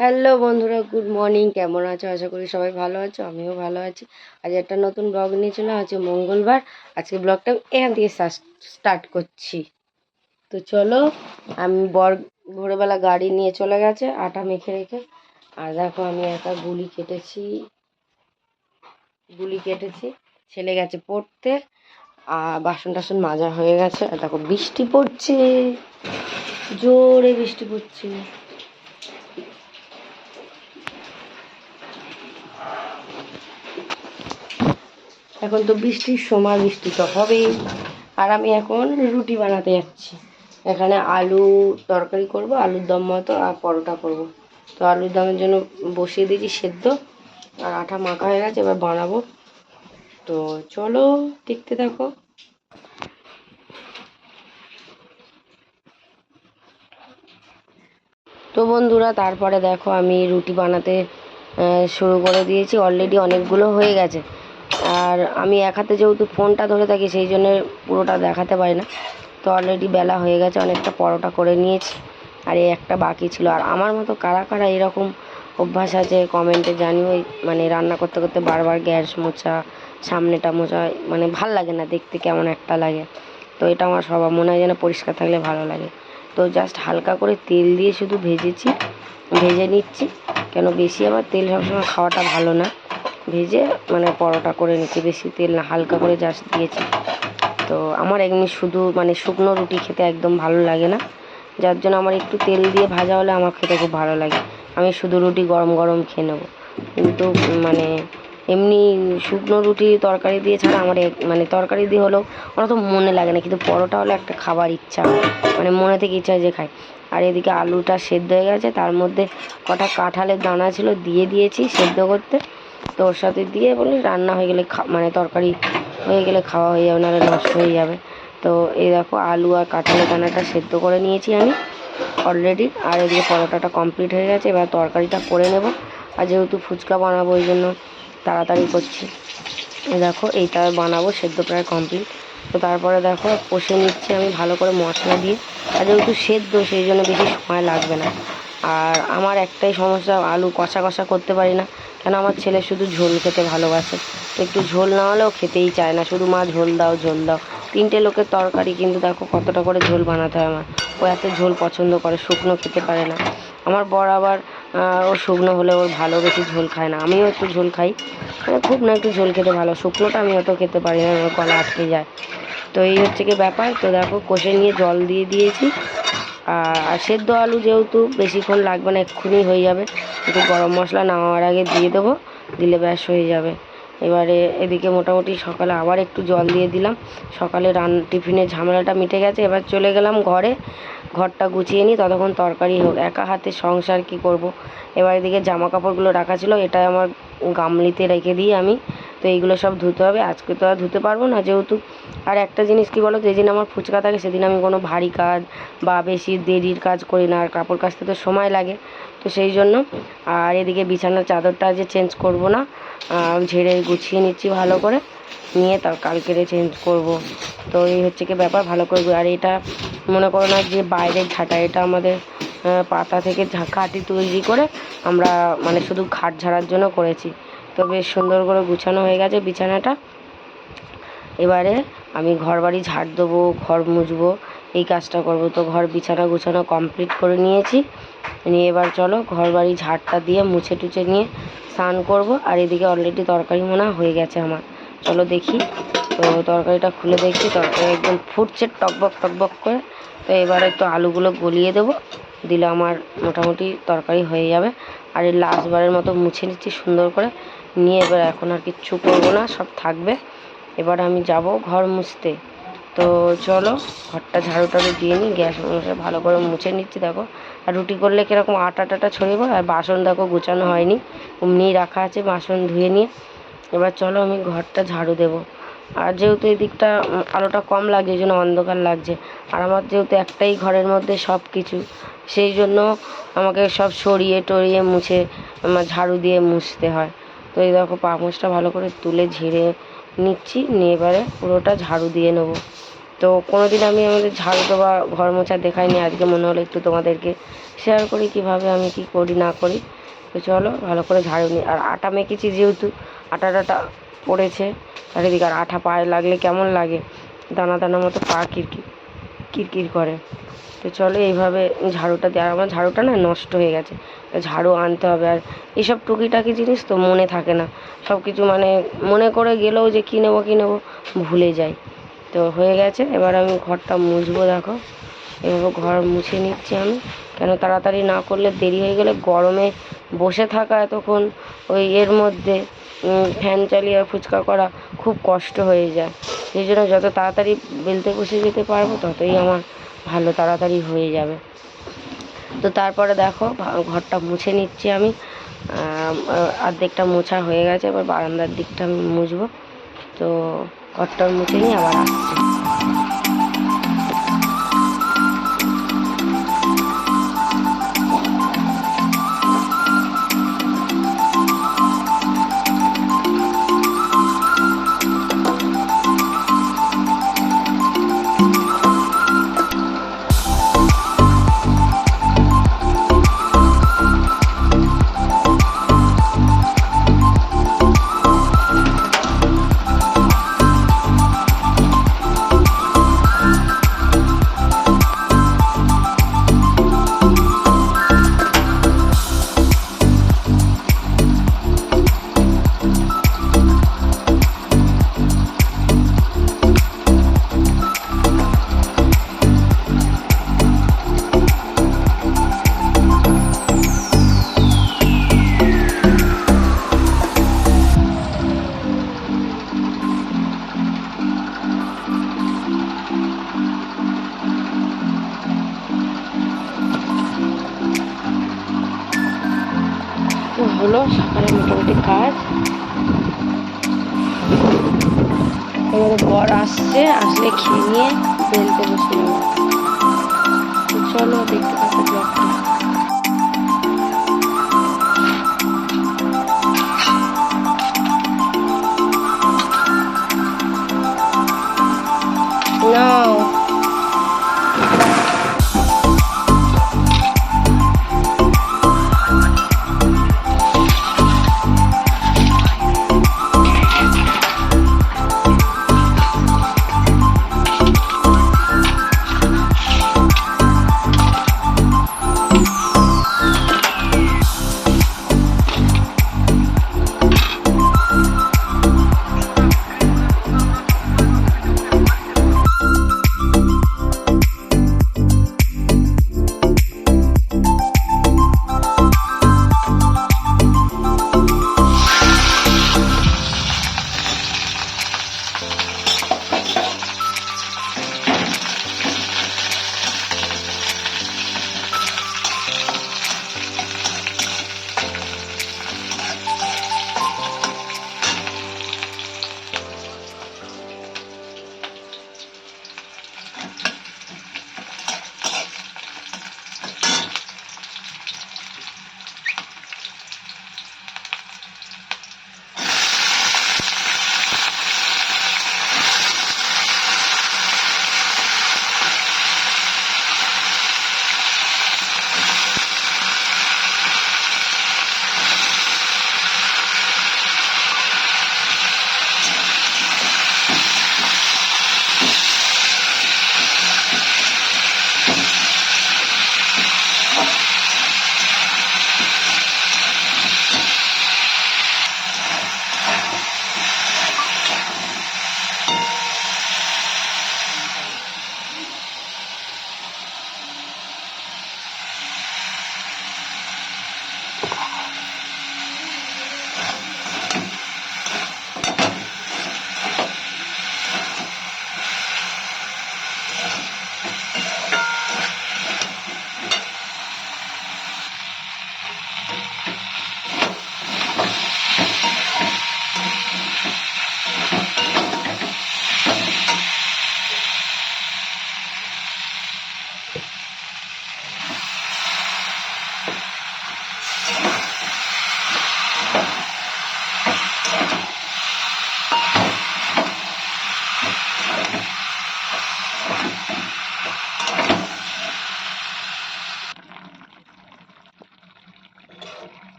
Hello বন্ধুরা good morning কেমন আছো? আশা করি সবাই ভালো আছো, আমিও ভালো আছি। আজ একটা নতুন ব্লগ নিয়ে চলে আছে মঙ্গলবার। আজকে ব্লগটা এখান থেকে স্টার্ট করছি। তো চলো, আমি বর ভোরবেলা গাড়ি নিয়ে চলে গেছে, আটা মেখে রেখে। আর দেখো, আমি একটা গুলি কেটেছি। গুলি কেটেছি, ছেলে গেছে পড়তে। আর বাসন টাসন মাজা হয়ে গেছে। আর দেখো, বৃষ্টি পড়ছে। জোরে বৃষ্টি পড়ছে। এখন তো বৃষ্টির সময়, বৃষ্টি তো হবেই। আর আমি এখন রুটি বানাতে যাচ্ছি। এখানে আলু তরকারি করব, আলুর দম মতো, আর পরোটা করব। তো আলুর দমের জন্য বসিয়ে দিয়েছি সেদ্ধ। আর আঠা মাখা হয়ে গেছে, এবার বানাবো। তো চলো, দেখতে থাকো। তো বন্ধুরা, তারপরে দেখো আমি রুটি বানাতে শুরু করে দিয়েছি। অলরেডি অনেকগুলো হয়ে গেছে। আর আমি এক হাতে যেহেতু ফোনটা ধরে থাকি, সেই জন্য পুরোটা দেখাতে পারি না। তো অলরেডি বেলা হয়ে গেছে, অনেকটা পরোটা করে নিয়েছি। আর এই একটা বাকি ছিল। আর আমার মতো কারা কারা এরকম অভ্যাস আছে কমেন্টে জানিও। মানে রান্না করতে করতে বারবার গ্যাস মোছা, সামনেটা মোছা মানে ভালো লাগে না দেখতে কেমন একটা লাগে। তো এটা আমার সবার মনে হয় যেন পরিষ্কার থাকলে ভালো লাগে। তো জাস্ট হালকা করে তেল দিয়ে শুধু ভেজেছি, ভেজে নিচ্ছি। কেন বেশি আবার তেল সবসময় খাওয়াটা ভালো না। ভেজে মানে পরোটা করে নিচ্ছি। বেশি তেল না, হালকা করে জাস্ট দিয়েছি। তো আমার এমনি শুধু মানে শুকনো রুটি খেতে একদম ভালো লাগে না। যার জন্য আমার একটু তেল দিয়ে ভাজা হলে আমার খেতে খুব ভালো লাগে। আমি শুধু রুটি গরম গরম খেয়ে নেব। কিন্তু মানে এমনি শুকনো রুটি তরকারি দিয়ে ছাড়া আমার মানে তরকারি দিয়ে হলেও আমার তো মনে লাগে না। কিন্তু পরোটা হলে একটা খাবার ইচ্ছা মানে মনে থেকে ইচ্ছা যে খাই। আর এদিকে আলুটা সেদ্ধ হয়ে গেছে। তার মধ্যে কটা কাঁঠালের দানা ছিল, দিয়ে দিয়েছি সেদ্ধ করতে। তো ওর সাথে দিয়ে বলি রান্না হয়ে গেলে মানে তরকারি হয়ে গেলে খাওয়া হয়ে যাবে, নাহলে নষ্ট হয়ে যাবে। তো এই দেখো আলু আর কাঁঠালের দানাটা সেদ্ধ করে নিয়েছি আমি অলরেডি আর এদিকে পরোটাটা কমপ্লিট হয়ে গেছে, এবার তরকারিটা করে নেব। আর যেহেতু ফুচকা বানাবো, ওই জন্য তাড়াতাড়ি করছি। দেখো এইটা বানাবো, সেদ্ধ প্রায় কমপ্লিট তো তারপরে দেখো কষে নিচ্ছি আমি ভালো করে মশলা দিয়ে। আর যেহেতু সেদ্ধ, সেই জন্য বেশি সময় লাগবে না। আর আমার একটাই সমস্যা, আলু কষা কষা করতে পারি না। কেন আমার ছেলে শুধু ঝোল খেতে ভালোবাসে? একটু ঝোল না হলেও খেতেই চায় না। শুধু মা ঝোল দাও ঝোল দাও। তিনটে লোকের তরকারি কিন্তু দেখো কতটা করে ঝোল বানাতে হয় আমার। ও এত ঝোল পছন্দ করে, শুকনো খেতে পারে না। আমার বর আবার ও শুকনো হলে ওর ভালো বেশি ঝোল খায় না। আমিও একটু ঝোল খাই। মানে খুব না একটু ঝোল খেতে ভালো। শুকনোটা আমি অত খেতে পারি না আমার গলা আটকে যায়। তো এই হচ্ছে কি ব্যাপার। তো দেখো, কষে নিয়ে জল দিয়ে দিয়েছি। আর সেদ্ধ আলু যেহেতু বেশিক্ষণ লাগবে না, এক্ষুনি হয়ে যাবে। একটু গরম মশলা নামার আগে দিয়ে দেবো, দিলে ব্যাস হয়ে যাবে। এবারে এদিকে মোটামুটি সকালে আবার একটু জল দিয়ে দিলাম। সকালে রান, টিফিনের ঝামেলাটা মিটে গেছে, এবার চলে গেলাম ঘরে। ঘরটা গুছিয়ে নিই, ততক্ষণ তরকারি হোক। একা হাতে সংসার কি করব। এবার এদিকে জামা কাপড়গুলো রাখা ছিল এটা আমার গামলিতে রেখে দিই আমি। তো এইগুলো সব ধুতে হবে। আজকে তো আর ধুতে পারব না যেহেতু। আর একটা জিনিস কি বলো যেদিন আমার ফুচকা থাকে সেদিন আমি কোনো ভারী কাজ বা বেশি দেরির কাজ করি না। আর কাপড় কাচতে তো সময় লাগে। তো সেই জন্য আর এদিকে বিছানার চাদরটা যে চেঞ্জ করব না ঝেড়ে গুছিয়ে নিচ্ছি ভালো করে। নিয়ে তার কালকে চেঞ্জ করব। তো এই হচ্ছে কি ব্যাপার, ভালো করে আর এটা মনে করো না যে বাইরের ঝাঁটা, এটা আমাদের পাতা থেকে কাটি তৈরি করে আমরা মানে শুধু খাট ঝাড়ার জন্য করেছি। তো বেশ সুন্দর করে গুছানো হয়ে গেছে বিছানাটা। এবারে আমি ঘর বাড়ি ঝাড় দেবো, ঘর মুছবো, এই কাজটা করব। তো ঘর বিছানা গুছানো কমপ্লিট করে নিয়েছি। নিয়ে এবার চলো ঘর বাড়ি ঝাড়টা দিয়ে মুছে টুছে নিয়ে স্নান করব। আর এদিকে অলরেডি তরকারি মনে হয়ে গেছে আমার। চলো দেখি। তো তরকারিটা খুলে দেখছি তরকারি একদম ফুটছে টকবক টকবক করে। তো এবারে একটু আলুগুলো গলিয়ে দেবো। দিলে আমার মোটামুটি তরকারি হয়ে যাবে। আর এই লাস্টবারের মতো মুছে নিচ্ছি সুন্দর করে। নিয়ে এবার এখন আর কিচ্ছু করব না, সব থাকবে। এবার আমি যাব ঘর মুছতে। তো চলো, ঘরটা ঝাড়ু টাড়ু দিয়ে নিই, গ্যাস মশলা ভালো করে মুছে নিচ্ছি, দেখো। আর রুটি করলে কীরকম আটা টাটা ছড়িয়ে আর বাসন দেখো গুছানো হয়নি। অমনিই রাখা আছে বাসন ধুয়ে নিয়ে। এবার চলো আমি ঘরটা ঝাড়ু দেবো। আর যেহেতু এদিকটা আলোটা কম লাগে এই জন্য অন্ধকার লাগছে। আর আমার যেহেতু একটাই ঘরের মধ্যে সব কিছু, সেই জন্য আমাকে সব সরিয়ে টরিয়ে মুছে, আমার ঝাড়ু দিয়ে মুছতে হয়। তো এই দেখো পাপোশটা ভালো করে তুলে ঝেড়ে নিচ্ছি, নিয়ে এবারে পুরোটা ঝাড়ু দিয়ে নেব। তো কোনো দিন আমি আমাদের ঝাড়ু দেওয়া ঘর মোছা দেখাইনি, আজকে মনে হলো একটু তোমাদেরকে শেয়ার করি কীভাবে আমি কি করি, না করি। তো চলো ভালো করে ঝাড়ু নিই। আর আটা মেখেছি যেহেতু আটা টাটা পড়েছে চারিদিকে আর আঠা পায়ে লাগলে কেমন লাগে? দানা দানা মতো পা কিরকির। কিরকির করে। তো চলো এইভাবে ঝাড়ুটা আর আমার ঝাড়ুটা না নষ্ট হয়ে গেছে। ঝাড়ু আনতে হবে। আর এসব টুকিটাকি জিনিস তো মনে থাকে না। সব কিছু মানে মনে করে গেলেও যে কী নেব কী নেব ভুলে যাই। তো হয়ে গেছে। এবার আমি ঘরটা মুছবো, দেখো। এভাবে ঘর মুছে নিচ্ছি আমি। কেন তাড়াতাড়ি না করলে দেরি হয়ে গেলে গরমে বসে থাকা এতক্ষণ, ওই এর মধ্যে ফ্যান চালিয়ে ফুচকা করা খুব কষ্ট হয়ে যায়। সেই জন্য যত তাড়াতাড়ি বেলতে বসে যেতে পারব, ততই আমার ভালো তাড়াতাড়ি হয়ে যাবে। তো তারপরে দেখো ঘরটা মুছে নিচ্ছি আমি। অর্ধেকটা মোছা হয়ে গেছে, এবার বারান্দার দিকটা আমি মুছবো। তো ঘরটা মুছে নিয়ে আবার হলো সকালে মোটামুটি কাজ। এবারে বর আসছে, আসলে খেয়ে নিয়ে বেলতে বসে চলো, দেখতে পাচ্ছি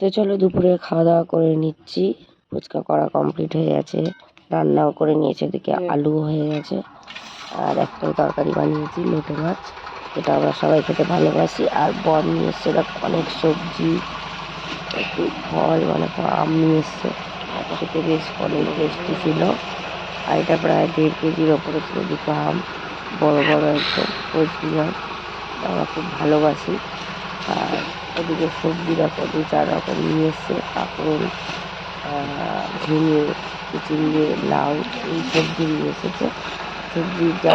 তো চলো দুপুরে খাওয়া দাওয়া করে নিচ্ছি। ফুচকা করা কমপ্লিট হয়ে গেছে। রান্নাও করে নিয়েছে এদিকে আলু হয়ে গেছে। আর একটা তরকারি বানিয়েছি লোটে মাছ। এটা আমরা সবাই খেতে ভালোবাসি। আর বর নিয়ে এসছে অনেক সবজি। একটু ফল মানে আম নিয়ে এসছে। আর খেতে বেশ অনেক টেস্টি ছিল। আর এটা প্রায় দেড় কেজির ওপরে ছিল দুটো আম। বড়ো বড়ো একদম ফজলি আম আমরা খুব ভালোবাসি। আর ওদিকে সবজি দেখো দু চার রকম নিয়ে এসছে কাঁকরোল আহ, ঝিঙে চিচিঙ্গে লাউ এই সবজি নিয়ে এসেছে। সবজির যা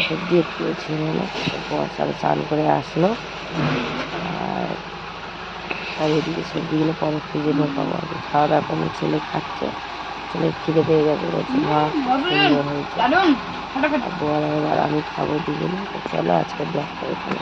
সবজি। একটু ছিল না বর্ষার স্নান করে আসলো। আর আর এদিকে সবজিগুলো পরে ফ্রিজে ঢোকাবো আর কি। খাওয়া দাওয়া করে ছেলে খাচ্ছে। ছেলে খিদে পেয়ে গেছে বলছে মা সুন্দর হয়েছে। বল আর আমি খাব দুজনে। তো চলো আজকে ব্লগটা এখানে।